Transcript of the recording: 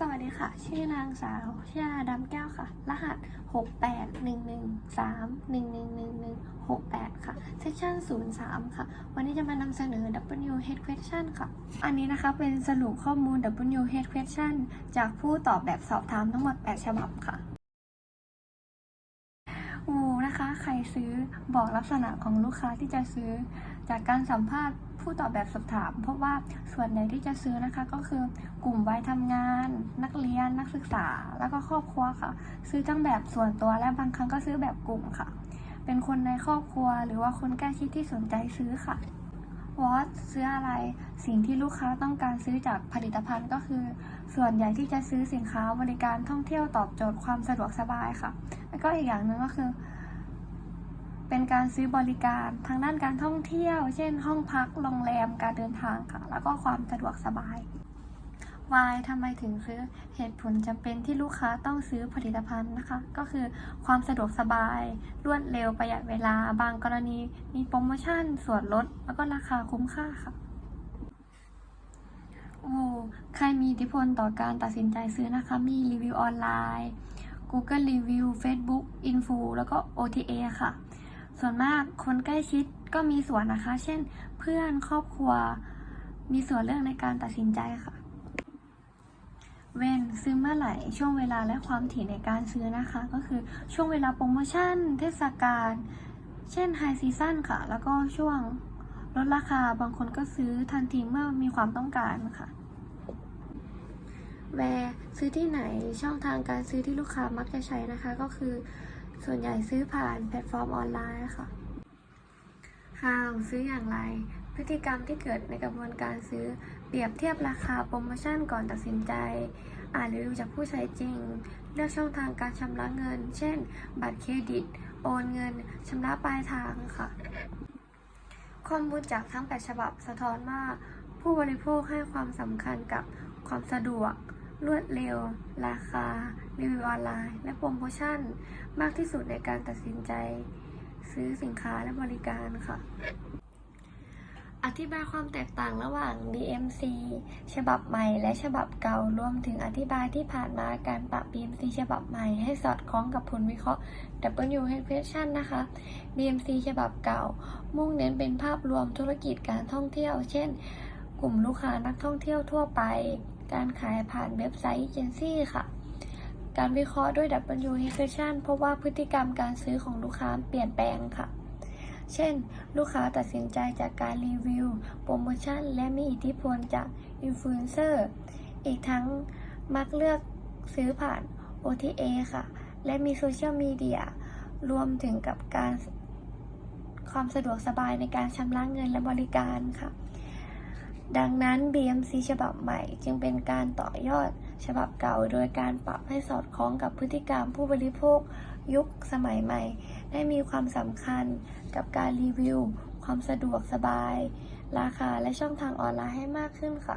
สวัสดีค่ะ ชื่อนางสาวชยาดำแก้วค่ะ รหัส 6 8 1 1 3 1 1 1 1 6 8 ค่ะเซสชั่น03 ค่ะ วันนี้จะมานำเสนอ W Head Question ค่ะ อันนี้นะคะเป็นสรุปข้อมูล W Head Question จากผู้ตอบแบบสอบถามทั้งหมด 8 ฉบับค่ะอูนะคะ ใครซื้อบอกลักษณะของลูกค้าที่จะซื้อ จากการสัมภาษณ์ผู้ตอบแบบสอบถามพบว่าส่วนใหญ่ที่จะซื้อนะคะก็คือกลุ่มวัยทำงาน นักเรียนนักศึกษา แล้วก็ครอบครัวค่ะ ซื้อทั้งแบบส่วนตัวและบางครั้งก็ซื้อแบบกลุ่มค่ะ เป็นคนในครอบครัว หรือว่าคนใกล้ชิดที่สนใจซื้อค่ะวอตซื้ออะไรสิ่งที่ลูกค้าต้องการซื้อจากผลิตภัณฑ์ก็คือ ส่วนใหญ่ที่จะซื้อสินค้าบริการท่องเที่ยวตอบโจทย์ความสะดวกสบายค่ะ แล้วก็อีกอย่างหนึ่งก็คือ เป็นการซื้อบริการทางด้านการท่องเที่ยว เช่น ห้องพักโรงแรมการเดินทางค่ะ แล้วก็ความสะดวกสบายวายทำไมถึงซื้อเหตุผลจำเป็นที่ลูกค้าต้องซื้อผลิตภัณฑ์นะคะ ก็คือความสะดวกสบาย รวดเร็วประหยัดเวลา บางกรณีมีโปรโมชั่น ส่วนลด แล้วก็ราคาคุ้มค่าค่ะโอ้ใครมีอิทธิพลต่อการตัดสินใจซื้อนะคะ มีรีวิวออนไลน์ Google Review Facebook Info แล้วก็ OTA ค่ะ ส่วนมากคนใกล้ชิดก็มีส่วนนะคะ เช่น เพื่อนครอบครัว มีส่วนเรื่องในการตัดสินใจค่ะ เว้นซื้อเมื่อไหร่ ช่วงเวลาและความถี่ในการซื้อนะคะ ก็คือช่วงเวลาโปรโมชั่น เทศกาล เช่นไฮซีซั่นค่ะ แล้วก็ช่วงลดราคา บางคนก็ซื้อทันทีเมื่อมีความต้องการค่ะแวร์ซื้อที่ไหนช่องทางการซื้อที่ลูกค้ามักจะใช้นะคะ ก็คือ ส่วนใหญ่ซื้อผ่านแพลตฟอร์มออนไลน์ค่ะ How ซื้ออย่างไร พฤติกรรมที่เกิดในกระบวนการซื้อ เปรียบเทียบราคาโปรโมชั่นก่อนตัดสินใจ อ่านรีวิวจากผู้ใช้จริง เลือกช่องทางการชำระเงิน เช่น บัตรเครดิต โอนเงินชำระปลายทางค่ะ ข้อมูลจากทั้ง 8 ฉบับสะท้อนว่าผู้บริโภคให้ความสำคัญกับความสะดวก รวดเร็ว ราคา รีวิวออนไลน์ และโปรโมชั่น มากที่สุดในการตัดสินใจ ซื้อสินค้าและบริการค่ะ อธิบายความแตกต่างระหว่าง BMC ฉบับใหม่และฉบับเก่ารวมถึงอธิบายที่ผ่านมาการปรับ BMC ฉบับใหม่ให้สอดคล้องกับผลวิเคราะห์ W h e s t i o n นะคะ BMC ฉบับเก่า มุ่งเน้นเป็นภาพรวมธุรกิจการท่องเที่ยว เช่น กลุ่มลูกค้านักท่องเที่ยวทั่วไป การขายผ่านเว็บไซต์เอเจนซี่ค่ะ การวิเคราะห์ด้วย W h Question พบว่าพฤติกรรมการซื้อของลูกค้าเปลี่ยนแปลงค่ะ เช่น ลูกค้าตัดสินใจจากการรีวิว โปรโมชั่น และมีอิทธิพลจากอินฟลูเอนเซอร์ อีกทั้งมักเลือกซื้อผ่าน OTA ค่ะ และมีโซเชียลมีเดีย รวมถึงกับการความสะดวกสบายในการชำระเงินและบริการค่ะ ดังนั้น BMC ฉบับใหม่จึงเป็นการต่อยอดฉบับเก่าโดยการปรับให้สอดคล้องกับพฤติกรรมผู้บริโภคยุคสมัยใหม่ ได้มีความสำคัญกับการรีวิว ความสะดวกสบาย ราคาและช่องทางออนไลน์ให้มากขึ้นค่ะ